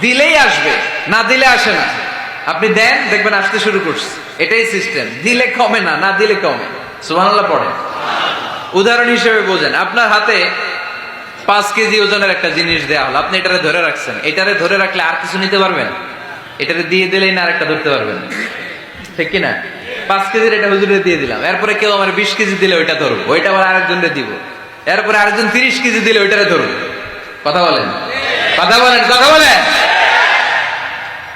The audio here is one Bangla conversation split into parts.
দিলেই আসবে, না দিলে আসে না। আপনি দেন, দেখবেন আসতে শুরু করছে। এটাই সিস্টেম দিলে কমে না না দিলে কমে। সুবহানাল্লাহ পড়ে উদাহরণ হিসেবে বোঝেন, আপনার হাতে পাঁচ কেজি ওজনের একটা জিনিস দেওয়া হলো, আপনি এটারে ধরে রাখছেন। এটারে ধরে রাখলে আর কিছু নিতে পারবেন? এটারে দিয়ে দিলেই না আরেকটা ধরতে পারবেন। ঠিক কিনা পাঁচ কেজির এটা হুজুরে দিয়ে দিলাম। এরপরে কেউ আমার বিশ কেজি দিলে ওইটা ধরবো ওইটা আবার আরেকজনকে দিব। এরপরে আরেকজন তিরিশ কেজি দিলে ওইটারে ধরবো কথা বলেন? কথা বলেন কথা বলেন।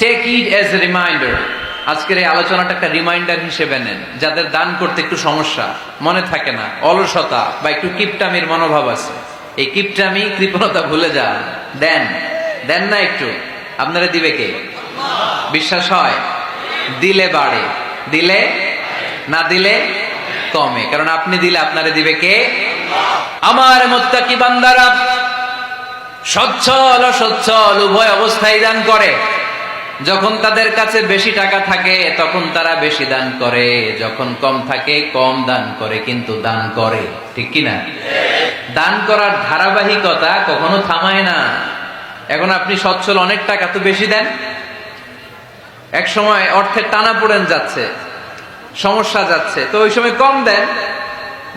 Take it as a reminder আজকের এই আলোচনাটা একটা রিমাইন্ডার হিসেবে নেন। যাদের দান করতে একটু সমস্যা, মনে থাকে না, অলসতা বা একটু কিপটামির মনোভাব আছে। এই কিপটামি, কৃপণতা ভুলে যান। দেন দেন না একটু। আপনারা দিবে কে? বিশ্বাস হয়? দিলে বাড়ে। দিলে? না দিলে? কমে। কারণ আপনি দিলে আপনারে দিবে কে? আমার মোত্তাকি বান্দারা সচ্ছল অসচ্ছল উভয় অবস্থায় দান করে। যখন তাদের কাছে বেশি টাকা থাকে, তখন তারা বেশি দান করে। যখন কম থাকে, কম দান করে, কিন্তু দান করে। ঠিক কি না? দান করার ধারাবাহিকতা কখনো থামায় না। এখন আপনি সচ্ছল অনেক টাকা তো বেশি দেন। এক সময় অর্থের টানা পড়েন যাচ্ছে, সমস্যা যাচ্ছে, তো ওই সময় কম দেন।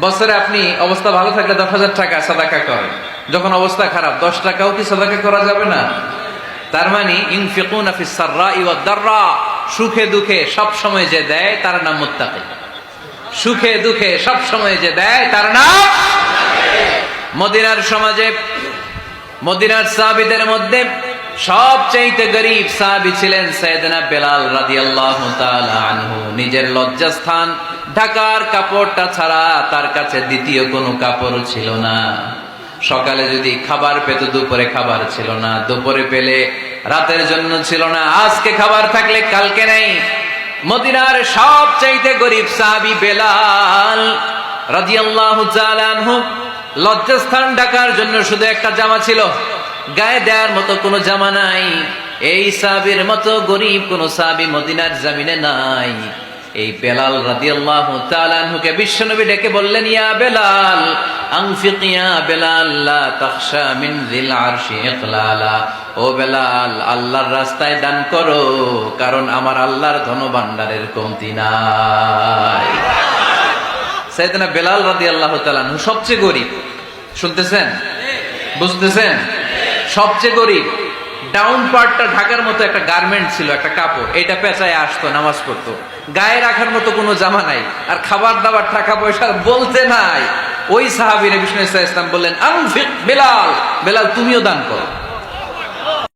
বছরে আপনি অবস্থা ভালো থাকলে দশ হাজার টাকা সাদাকা করেন। যখন অবস্থা খারাপ, দশ টাকাও কি সাদাকা করা যাবে না? তার মানে ইনফিকুনা সুখে দুঃখে সব সময় যে দেয় তার নাম মুত্তাকি। সুখে দুঃখে সব সময় যে দেয় তার নাম মদিনার সমাজে, মদিনার সাহাবিদের মধ্যে সবচাইতে গরিব সাহাবী ছিলেন সৈয়দনা বেলাল তাআলা আনহু। নিজের লজ্জাস্থান, ঢাকার কাপড়টা ছাড়া তার কাছে দ্বিতীয় কোনো কাপড় ছিল না। সকালে যদি খাবার পেত, দুপুরে খাবার ছিল না। দুপুরে পেলে রাতের জন্য ছিল না। আজকে খাবার থাকলে কালকে নেই। মদিনার সবচাইতে গরিব সাহাবী বেলাল লজ্জাস্থান ঢাকার জন্য শুধু একটা জামা ছিল। গায়ে দেওয়ার মতো কোনো জামা নাই। এই মতো গরিব কোন সাবি মদিনার জামিনে নাই। এই বেলাল বিশ্বনবী ডেকে বললেন, ইয়া বেলাল ও আল্লাহর রাস্তায় দান করো, কারণ আমার আল্লাহর ধন ধনভাণ্ডারের কমতি নাই। সাইয়েদনা বেলাল তাআলা আনহু সবচেয়ে গরিব। শুনতেছেন? বুঝতেছেন? সবচেয়ে গরিব। ডাউন পার্টটা ঢাকার মতো একটা গার্মেন্ট ছিল, একটা কাপড়। এটা পেঁচায় আসতো, নামাজ পড়তো। গায়ে রাখার মতো কোনো জামা নাই, আর খাবার দাবার টাকা পয়সা বলতে নাই। ওই সাহাবিনে বিষ্ণু ইসলাম বললেন বেলাল বেলাল তুমিও দান করো।